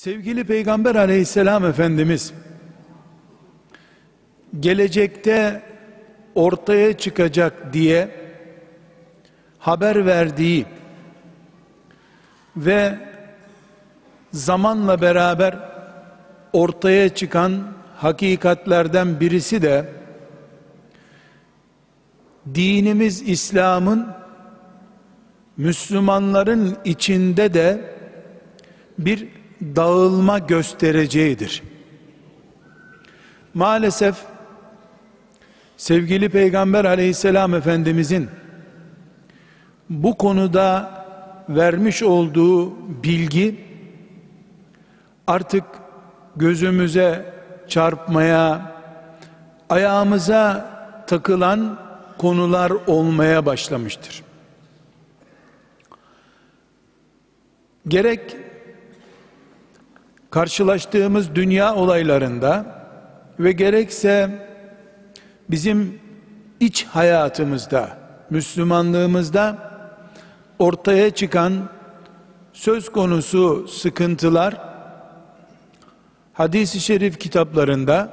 Sevgili Peygamber aleyhisselam Efendimiz gelecekte ortaya çıkacak diye haber verdiği ve zamanla beraber ortaya çıkan hakikatlerden birisi de dinimiz İslam'ın Müslümanların içinde de bir dağılma göstereceğidir. Maalesef sevgili Peygamber aleyhisselam Efendimizin bu konuda vermiş olduğu bilgi artık gözümüze çarpmaya, ayağımıza takılan konular olmaya başlamıştır. Gerek karşılaştığımız dünya olaylarında ve gerekse bizim iç hayatımızda, Müslümanlığımızda ortaya çıkan söz konusu sıkıntılar hadis-i şerif kitaplarında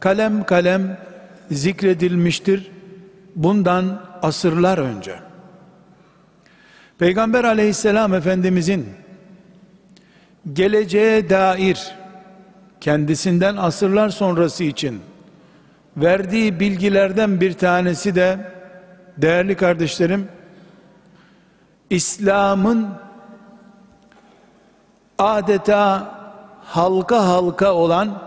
kalem kalem zikredilmiştir bundan asırlar önce. Peygamber aleyhisselam efendimizin geleceğe dair kendisinden asırlar sonrası için verdiği bilgilerden bir tanesi de değerli kardeşlerim İslam'ın adeta halka halka olan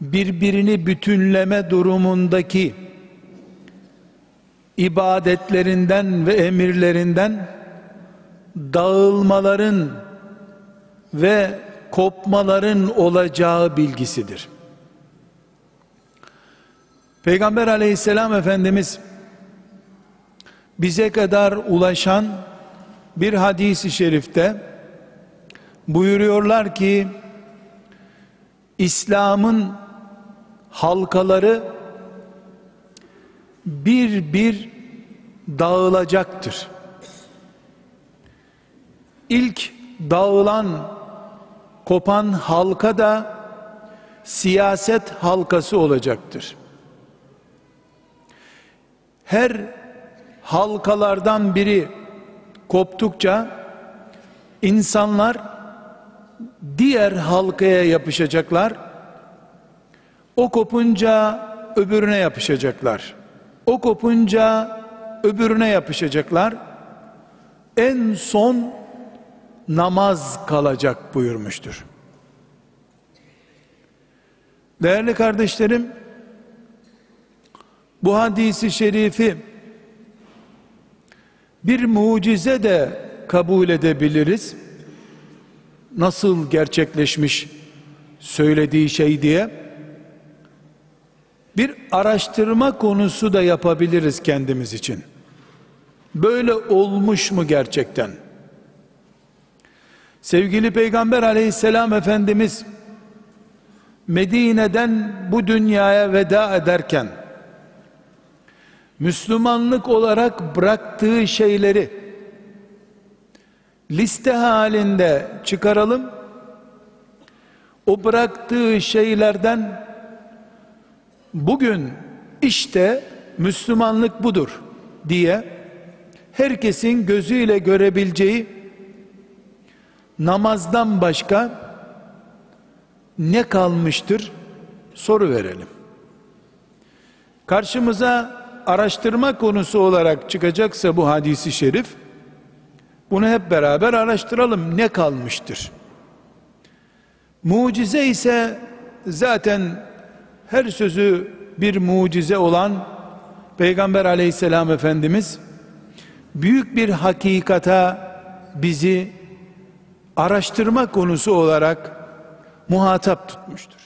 birbirini bütünleme durumundaki ibadetlerinden ve emirlerinden dağılmaların ve kopmaların olacağı bilgisidir. Peygamber aleyhisselam efendimiz bize kadar ulaşan bir hadisi şerifte buyuruyorlar ki İslam'ın halkaları bir bir dağılacaktır. İlk dağılan kopan halka da siyaset halkası olacaktır. Her halkalardan biri koptukça insanlar diğer halkaya yapışacaklar. O kopunca öbürüne yapışacaklar. O kopunca öbürüne yapışacaklar. En son namaz kalacak buyurmuştur. Değerli kardeşlerim, bu hadisi şerifi bir mucize de kabul edebiliriz. Nasıl gerçekleşmiş söylediği şey diye bir araştırma konusu da yapabiliriz kendimiz için. Böyle olmuş mu gerçekten? Sevgili Peygamber aleyhisselam Efendimiz Medine'den bu dünyaya veda ederken Müslümanlık olarak bıraktığı şeyleri liste halinde çıkaralım. O bıraktığı şeylerden bugün işte Müslümanlık budur diye herkesin gözüyle görebileceği namazdan başka ne kalmıştır soru verelim. Karşımıza araştırma konusu olarak çıkacaksa bu hadisi şerif bunu hep beraber araştıralım ne kalmıştır. Mucize ise zaten her sözü bir mucize olan Peygamber aleyhisselam Efendimiz büyük bir hakikata bizi araştırma konusu olarak muhatap tutmuştur.